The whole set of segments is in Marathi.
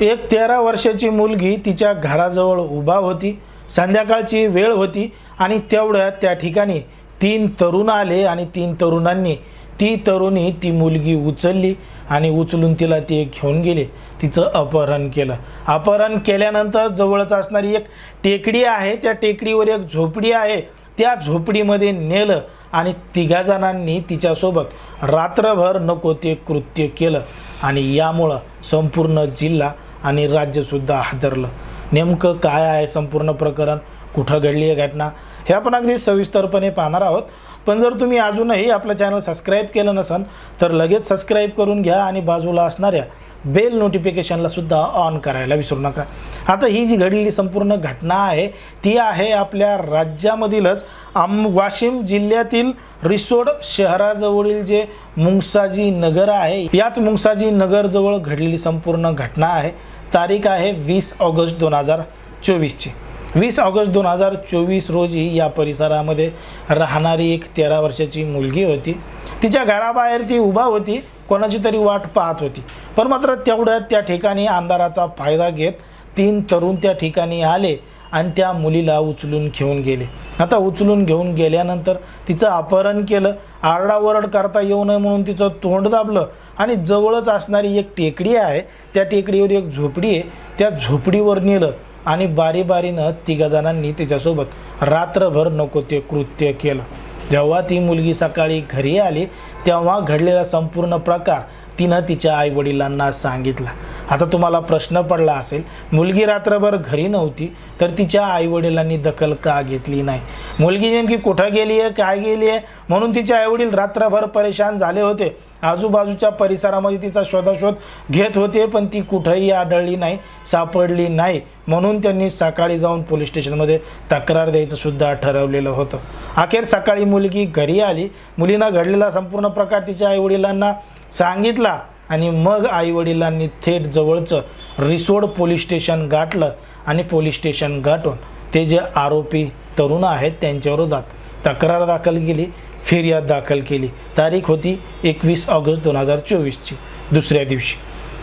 एक तेरा वर्षाची मुलगी तिच्या घराजवळ उभा होती. संध्याकाळची वेळ होती आणि तेवढ्यात त्या ठिकाणी तीन तरुण आले आणि तीन तरुणांनी ती तरुणी ती मुलगी उचलली आणि उचलून तिला ते घेऊन गेले. तिचं अपहरण केलं. अपहरण केल्यानंतर जवळच असणारी एक टेकडी आहे. त्या टेकडीवर एक झोपडी आहे. त्या झोपडीमध्ये नेलं आणि तिघाजणांनी तिच्यासोबत रात्रभर नको ते कृत्य केलं आणि यामुळं संपूर्ण जिल्हा आणि राज्यसुद्धा हादरलं. नेमकं काय आहे संपूर्ण प्रकरण? कुठं घडली आहे घटना? हे आपण अगदी सविस्तरपणे पाहणार आहोत. पण जर तुम्ही अजूनही आपलं चॅनल सबस्क्राईब केलं नसन तर लगेच सबस्क्राईब करून घ्या आणि बाजूला असणाऱ्या बेल नोटिफिकेशनला सुद्धा ऑन करायला विसरू नका. आता ही जी घडलेली संपूर्ण घटना आहे ती आहे आपल्या राज्यामधीलच आम वाशिम जिल्ह्यातील रिसोड शहराजवळील जे मुंगसाजी नगर आहे याच मुंगसाजी नगरजवळ घडलेली संपूर्ण घटना आहे. तारीख आहे वीस ऑगस्ट दोन हजार चोवीसची. वीस ऑगस्ट दोन हजार चोवीस रोजी या परिसरामध्ये राहणारी एक तेरा वर्षाची मुलगी होती. तिच्या घराबाहेर ती उभा होती कोणाची तरी वाट पाहत होती. पण मात्र तेवढ्यात त्या ठिकाणी अंधाराचा फायदा घेत तीन तरुण त्या ठिकाणी आले आणि त्या मुलीला उचलून घेऊन गेले. आता उचलून घेऊन गेल्यानंतर तिचं अपहरण केलं आरडाओरड करता येऊ नये म्हणून तिचं तोंड दाबलं आणि जवळच असणारी एक टेकडी आहे त्या टेकडीवर एक झोपडी आहे त्या झोपडीवर नेलं. आणि बारीबारीनं तिघा जणांनी तिच्यासोबत रात्रभर नको ते कृत्य केलं. जेव्हा ती मुलगी सकाळी घरी आली तेव्हा घडलेला संपूर्ण प्रकार तिनं तिच्या आईवडिलांना सांगितला. आता तुम्हाला प्रश्न पडला असेल मुलगी रात्रभर घरी नव्हती तर तिच्या आईवडिलांनी दखल का घेतली नाही? मुलगी नेमकी कुठं गेली आहे काय गेली आहे म्हणून तिचे आईवडील रात्रभर परेशान झाले होते. आजूबाजूच्या परिसरामध्ये तिचा शोधाशोध घेत होते पण ती कुठंही आढळली नाही सापडली नाही. म्हणून त्यांनी सकाळी जाऊन पोलीस स्टेशनमध्ये तक्रार द्यायचं सुद्धा ठरवलेलं होतं. अखेर सकाळी मुलगी घरी आली. मुलीनं घडलेला संपूर्ण प्रकार तिच्या आईवडिलांना सांगितला आणि मग आईवडिलांनी थेट जवळचं रिसोड पोलीस स्टेशन गाठलं आणि पोलीस स्टेशन गाठून ते जे आरोपी तरुण आहेत त्यांच्याविरोधात तक्रार दाखल केली फिर्याद दाखल केली. तारीख होती एकवीस ऑगस्ट दोन हजार चोवीसची दुसऱ्या दिवशी.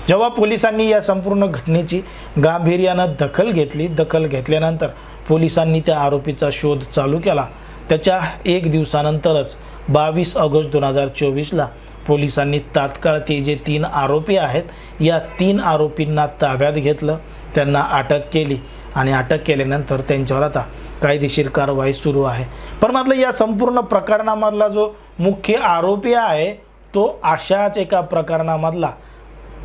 जेव्हा पोलिसांनी या संपूर्ण घटनेची गांभीर्यानं दखल घेतली दखल घेतल्यानंतर पोलिसांनी त्या आरोपीचा शोध चालू केला. त्याच्या एक दिवसानंतरच बावीस ऑगस्ट दोन हजार चोवीसला पोलिसांनी तात्काळ ते जे तीन आरोपी आहेत या तीन आरोपींना ताब्यात घेतलं. त्यांना अटक केली आणि अटक केल्यानंतर त्यांच्यावर आता कायदेशीर कारवाई सुरू आहे. पण मात्र या संपूर्ण प्रकरणामधला जो मुख्य आरोपी आहे तो अशाच एका प्रकरणामधला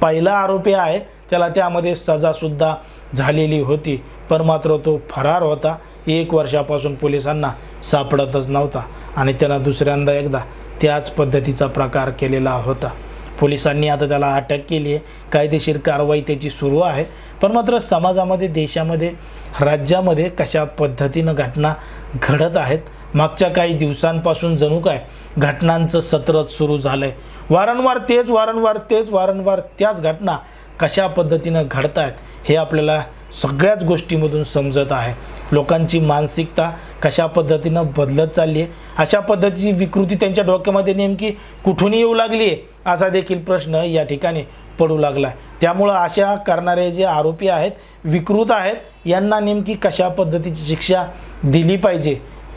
पहिला आरोपी आहे. त्याला त्यामध्ये सजासुद्धा झालेली होती पण मात्र तो फरार होता. एक वर्षापासून पोलिसांना सापडतच नव्हता आणि त्यानं दुसऱ्यांदा एकदा त्याच पद्धतीचा प्रकार केलेला होता. पोलिसांनी आता त्याला अटक केली आहे. कायदेशीर कारवाई त्याची सुरू आहे. पण मात्र समाजामध्ये देशामध्ये राज्यामध्ये कशा पद्धतीनं घटना घडत आहेत मागच्या काही दिवसांपासून जणू काय घटनांचं सत्रच सुरू झालं आहे वारंवार तेच वारंवार तेच वारंवार त्याच घटना कशा पद्धतीनं घडत आहेत हे आपल्याला सगळ्याच गोष्टीमधून समजत आहे. लोकांची मानसिकता कशा पद्धतीनं बदलत चालली आहे अशा पद्धतीची विकृती त्यांच्या डोक्यामध्ये नेमकी कुठून येऊ लागली आहे असा देखील प्रश्न या ठिकाणी पडू लागला आहे त्यामुळं अशा करणारे जे आरोपी आहेत विकृत आहेत यांना नेमकी कशा पद्धतीची शिक्षा दिली पाहिजे